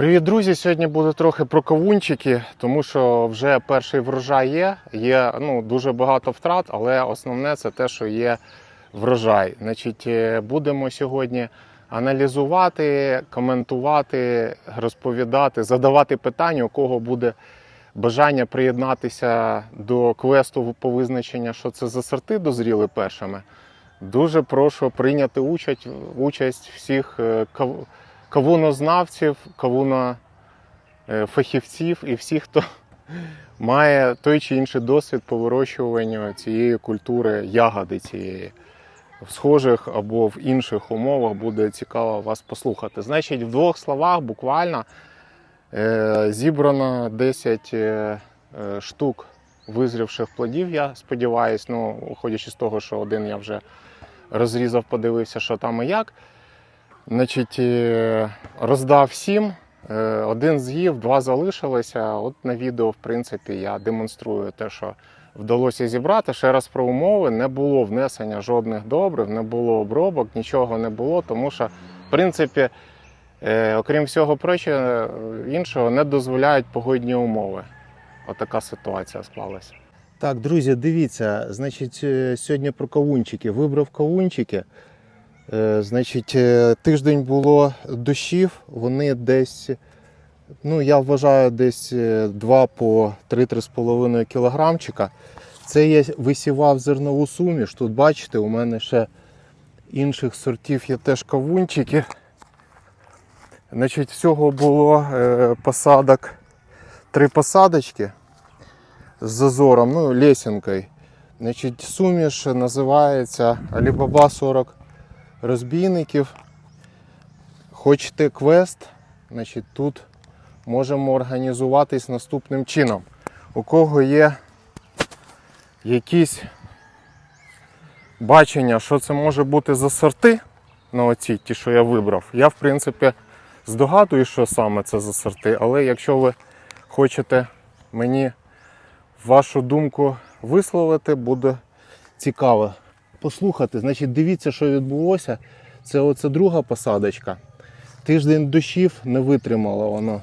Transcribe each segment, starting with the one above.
Привіт, друзі! Сьогодні буде трохи про кавунчики, тому що вже перший врожай є. Є ну, дуже багато втрат, але основне це те, що є врожай. Значить, е, будемо сьогодні аналізувати, коментувати, розповідати, задавати питання, у кого буде бажання приєднатися до квесту по визначенню, що це за сорти дозріли першими. Дуже прошу прийняти участь, участь всіх е, кав- кавунознавців, кавунофахівців і всіх, хто має той чи інший досвід по вирощуванню цієї культури, ягоди цієї. В схожих або в інших умовах буде цікаво вас послухати. Значить, в двох словах буквально е, зібрано 10 е, е, штук визрівших плодів, я сподіваюся, ну, уходячи з того, що один я вже розрізав, подивився, що там і як. Значить, е, роздав всім. Е, Один з'їв, два залишилося. От на відео, в принципі, я демонструю те, що вдалося зібрати. Ще раз про умови: не було внесення жодних добрив, не було обробок, нічого не було, тому що, в принципі, е, окрім всього прочого, іншого, не дозволяють погодні умови. Отака ситуація склалася. Так, друзі, дивіться, значить, сьогодні про кавунчики. Вибрав кавунчики. Е, Значить, е, тиждень було дощів, вони десь, ну, я вважаю, десь 2 по 3-3,5 кілограмчика. Це я висівав зернову суміш. Тут бачите, у мене ще інших сортів є теж кавунчики. Значить, всього було е, посадок, три посадочки з зазором, ну, лесенкою. Значить, суміш називається Alibaba 40 розбійників. Хочете квест, значить тут можемо організуватись наступним чином. У кого є якісь бачення, що це може бути за сорти, ну оці, ті, що я вибрав, я в принципі здогадую, що саме це за сорти, але якщо ви хочете мені вашу думку висловити, буде цікаво послухати. Значить, дивіться, що відбулося. Це оце друга посадочка. Тиждень дощів не витримало воно.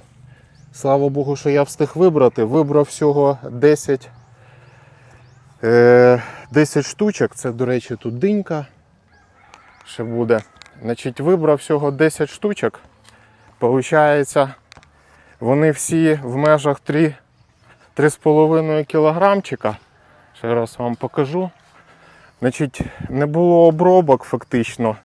Слава Богу, що я встиг вибрати. Вибрав всього 10, е, 10 штучок. Це, до речі, тут динька. Ще буде. Значить, вибрав всього 10 штучок. Получається, вони всі в межах 3 3,5 кілограмчика. Ще раз вам покажу. Значить, не було обробок фактично.